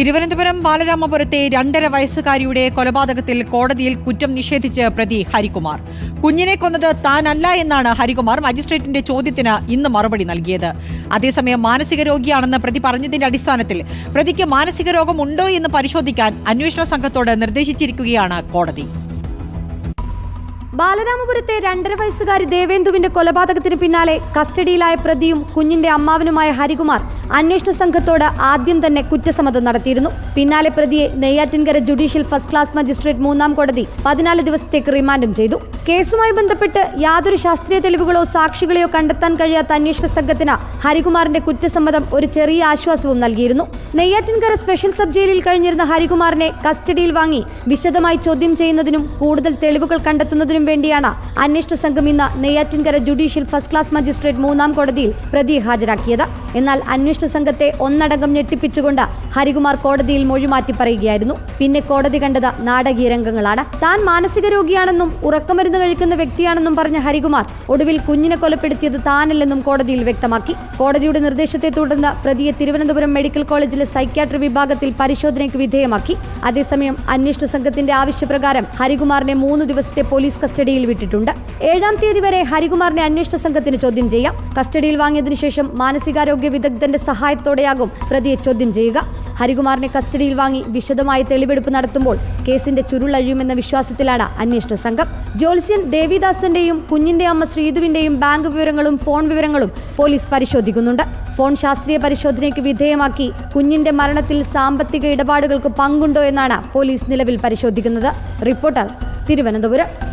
തിരുവനന്തപുരം ബാലരാമപുരത്തെ രണ്ടര വയസ്സുകാരിയുടെ കൊലപാതകത്തിൽ കോടതിയിൽ കുറ്റം നിഷേധിച്ച് പ്രതി ഹരികുമാർ. കുഞ്ഞിനെ കൊന്നത് താനല്ല എന്നാണ് ഹരികുമാർ മജിസ്ട്രേറ്റിന്റെ ചോദ്യത്തിന് ഇന്ന് മറുപടി നൽകിയത്. അതേസമയം മാനസിക രോഗിയാണെന്ന് പ്രതി പറഞ്ഞതിന്റെ അടിസ്ഥാനത്തിൽ പ്രതിക്ക് മാനസിക രോഗമുണ്ടോ എന്ന് പരിശോധിക്കാൻ അന്വേഷണ സംഘത്തോട് നിർദ്ദേശിച്ചിരിക്കുകയാണ് കോടതി. ബാലരാമപുരത്തെ രണ്ടര വയസ്സുകാരി ദേവേന്ദുവിന്റെ കൊലപാതകത്തിന് പിന്നാലെ കസ്റ്റഡിയിലായ പ്രതിയും കുഞ്ഞിന്റെ അമ്മാവനുമായ ഹരികുമാർ അന്വേഷണ സംഘത്തോട് ആദ്യം തന്നെ കുറ്റസമ്മതം നടത്തിയിരുന്നു. പിന്നാലെ പ്രതിയെ Neyyattinkara judicial first class magistrate മൂന്നാം കോടതി പതിനാല് ദിവസത്തേക്ക് റിമാൻഡും ചെയ്തു. കേസുമായി ബന്ധപ്പെട്ട് യാതൊരു ശാസ്ത്രീയ തെളിവുകളോ സാക്ഷികളെയോ കണ്ടെത്താൻ കഴിയാത്ത അന്വേഷണ സംഘത്തിന് ഹരികുമാറിന്റെ കുറ്റസമ്മതം ഒരു ചെറിയ ആശ്വാസവും നൽകിയിരുന്നു. നെയ്യാറ്റിൻകര സ്പെഷ്യൽ സബ് ജയിലിൽ കഴിഞ്ഞിരുന്ന ഹരികുമാറിനെ കസ്റ്റഡിയിൽ വാങ്ങി വിശദമായി ചോദ്യം ചെയ്യുന്നതിനും കൂടുതൽ തെളിവുകൾ കണ്ടെത്തുന്നതിനും വേണ്ടിയാണ് അന്വേഷണ സംഘം ഇന്ന് Neyyattinkara judicial first class magistrate മൂന്നാം കോടതിയിൽ പ്രതിയെ ഹാജരാക്കിയത്. എന്നാൽ അന്വേഷണ സംഘത്തെ ഒന്നടങ്കം ഞെട്ടിപ്പിച്ചുകൊണ്ട് ഹരികുമാർ കോടതിയിൽ മൊഴിമാറ്റി പറയുകയായിരുന്നു. പിന്നെ കോടതി കണ്ടത് നാടകീയ രംഗങ്ങളാണ്. താൻ മാനസിക രോഗിയാണെന്നും ഉറക്കമരുന്ന് കഴിക്കുന്ന വ്യക്തിയാണെന്നും പറഞ്ഞ ഹരികുമാർ ഒടുവിൽ കുഞ്ഞിനെ കൊലപ്പെടുത്തിയത് താനല്ലെന്നും കോടതിയിൽ വ്യക്തമാക്കി. കോടതിയുടെ നിർദ്ദേശത്തെ തുടർന്ന് പ്രതിയെ തിരുവനന്തപുരം മെഡിക്കൽ കോളേജിലെ സൈക്യാട്രി വിഭാഗത്തിൽ പരിശോധനയ്ക്ക് വിധേയമാക്കി. അതേസമയം അന്വേഷണ സംഘത്തിന്റെ ആവശ്യപ്രകാരം ഹരികുമാറിനെ മൂന്ന് ദിവസത്തെ പോലീസ് കസ്റ്റഡിയിൽ വിട്ടിട്ടുണ്ട്. ഏഴാം തീയതി വരെ ഹരികുമാറിനെ അന്വേഷണ സംഘത്തിന് ചോദ്യം ചെയ്യാം. കസ്റ്റഡിയിൽ വാങ്ങിയതിനു ശേഷം മാനസികാരോഗ്യ വിദഗ്ധന്റെ സഹായത്തോടെയാകും പ്രതിയെ ചോദ്യം ചെയ്യുക. ഹരികുമാറിനെ കസ്റ്റഡിയിൽ വാങ്ങി വിശദമായ തെളിവെടുപ്പ് നടത്തുമ്പോൾ കേസിന്റെ ചുരുളഴിയുമെന്ന വിശ്വാസത്തിലാണ് അന്വേഷണ സംഘം. ജോത്സ്യൻ ദേവിദാസന്റെയും കുഞ്ഞിന്റെ അമ്മ ശ്രീധുവിന്റെയും ബാങ്ക് വിവരങ്ങളും ഫോൺ വിവരങ്ങളും പോലീസ് പരിശോധിക്കുന്നുണ്ട്. ഫോൺ ശാസ്ത്രീയ പരിശോധനയ്ക്ക് വിധേയമാക്കി കുഞ്ഞിന്റെ മരണത്തിൽ സാമ്പത്തിക ഇടപാടുകൾക്ക് പങ്കുണ്ടോ എന്നാണ് പോലീസ് നിലവിൽ പരിശോധിക്കുന്നത്. റിപ്പോർട്ടർ തിരുവനന്തപുരം.